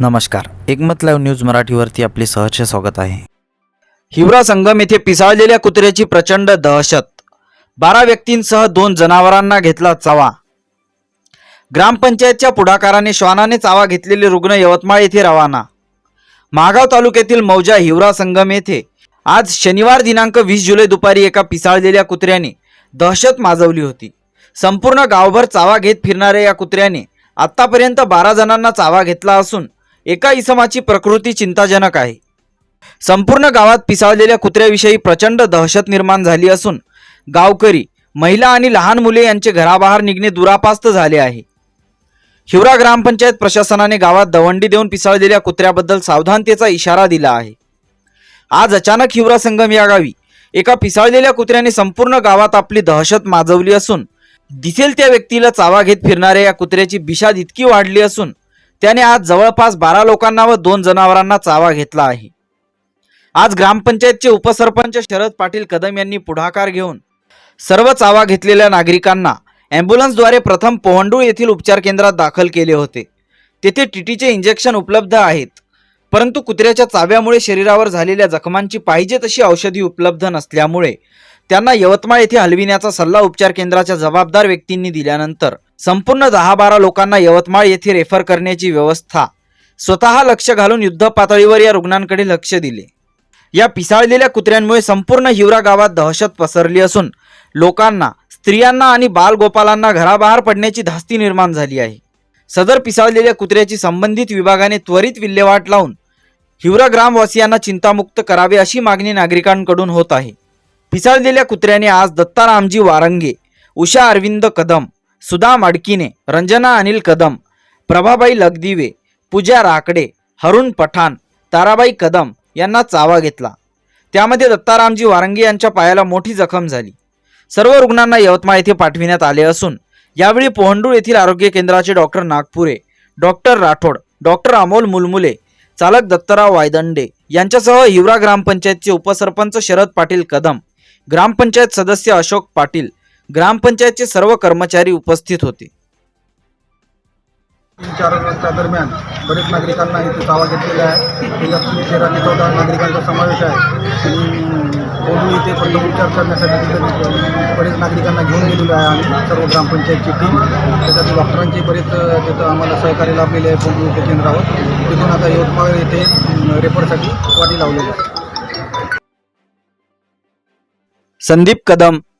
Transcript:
नमस्कार. एकमत live news मराठीवरती आपले सहर्ष स्वागत आहे. हिवरा संगम येथे पिसाळलेल्या कुत्र्याची प्रचंड दहशत. बारा व्यक्तींसह दोन जनावरांना घेतला चावा. ग्रामपंचायतच्या पुढाकाराने श्वानाने चावा घेतलेले रुग्ण यवतमाळ येथे रवाना. महागाव तालुक्यातील मौजा हिवरा संगम येथे आज शनिवार दिनांक वीस जुलै दुपारी एका पिसाळलेल्या कुत्र्याने दहशत माजवली होती. संपूर्ण गावभर चावा घेत फिरणाऱ्या या कुत्र्याने आतापर्यंत बारा जणांना चावा घेतला असून एका इसमाची प्रकृती चिंताजनक आहे. संपूर्ण गावात पिसाळलेल्या कुत्र्याविषयी प्रचंड दहशत निर्माण झाली असून गावकरी महिला आणि लहान मुले यांचे घराबाहेर निघणे दुरापास्त झाले आहे. हिवरा ग्रामपंचायत प्रशासनाने गावात दवंडी देऊन पिसाळलेल्या कुत्र्याबद्दल सावधानतेचा इशारा दिला आहे. आज अचानक हिवरा संगम या गावी एका पिसाळलेल्या कुत्र्याने संपूर्ण गावात आपली दहशत माजवली असून दिसेल त्या व्यक्तीला चावा घेत फिरणाऱ्या या कुत्र्याची बिशाद इतकी वाढली असून त्याने आज जवळपास बारा लोकांना व दोन जनावरांना चावा घेतला आहे. आज ग्रामपंचायतचे उपसरपंच शरद पाटील कदम यांनी पुढाकार घेऊन सर्व चावा घेतलेल्या नागरिकांना ॲम्ब्युलन्सद्वारे प्रथम पोहंडूळ येथील उपचार केंद्रात दाखल केले होते. तेथे टीटीचे इंजेक्शन उपलब्ध आहेत परंतु कुत्र्याच्या चाव्यामुळे शरीरावर झालेल्या जखमांची पाहिजे तशी औषधी उपलब्ध नसल्यामुळे त्यांना यवतमाळ येथे हलविण्याचा सल्ला उपचार केंद्राच्या जबाबदार व्यक्तींनी दिल्यानंतर संपूर्ण दहा बारा लोकांना यवतमाळ येथे रेफर करण्याची व्यवस्था. स्वतः लक्ष घालून युद्ध पातळीवर या रुग्णांकडे लक्ष दिले. या पिसाळलेल्या कुत्र्यांमुळे संपूर्ण हिवरा गावात दहशत पसरली असून लोकांना स्त्रियांना आणि बालगोपालांना घराबाहेर पडण्याची धास्ती निर्माण झाली आहे. सदर पिसाळलेल्या कुत्र्याची संबंधित विभागाने त्वरित विल्हेवाट लावून हिवरा ग्रामवासियांना चिंतामुक्त करावे अशी मागणी नागरिकांकडून होत आहे. पिसाळलेल्या कुत्र्याने आज दत्तारामजी वारंगे उषा अरविंद कदम सुधा मडकीने रंजना अनिल कदम प्रभाबाई लगदिवे पूजा राकडे हरुण पठाण ताराबाई कदम यांना चावा घेतला. त्यामध्ये दत्तारामजी वारंगे यांच्या पायाला मोठी जखम झाली. सर्व रुग्णांना यवतमाळ येथे पाठविण्यात आले असून यावेळी पोहंडूळ येथील आरोग्य केंद्राचे doctor Nagpure doctor Rathod doctor Amol Mulmule चालक दत्तराव वायदंडे यांच्यासह हिवरा ग्रामपंचायतचे उपसरपंच शरद पाटील कदम ग्रामपंचायत सदस्य अशोक पाटील ग्रामपंचायतचे सर्व कर्मचारी उपस्थित होते. चार वाजता दरम्यान बरेच नागरिकांना इथे चावा घेतलेला आहे. तेरा ते चौदा नागरिकांचा समावेश आहे. आणि बोलू इथे प्रथम उपचार करण्यासाठी तिथे बरेच नागरिकांना घेऊन गेलेलो आहे आम्ही. सर्व ग्रामपंचायतची टीम त्याच्यात डॉक्टरांचे बरेच तिथं आम्हाला सहकार्य लाभलेले आहे. बोलू उपचार केंद्रावर तिथून आता यवतमाळ येथे रेफरसाठी वाटी लावलेली आहे. Sandeep Kadam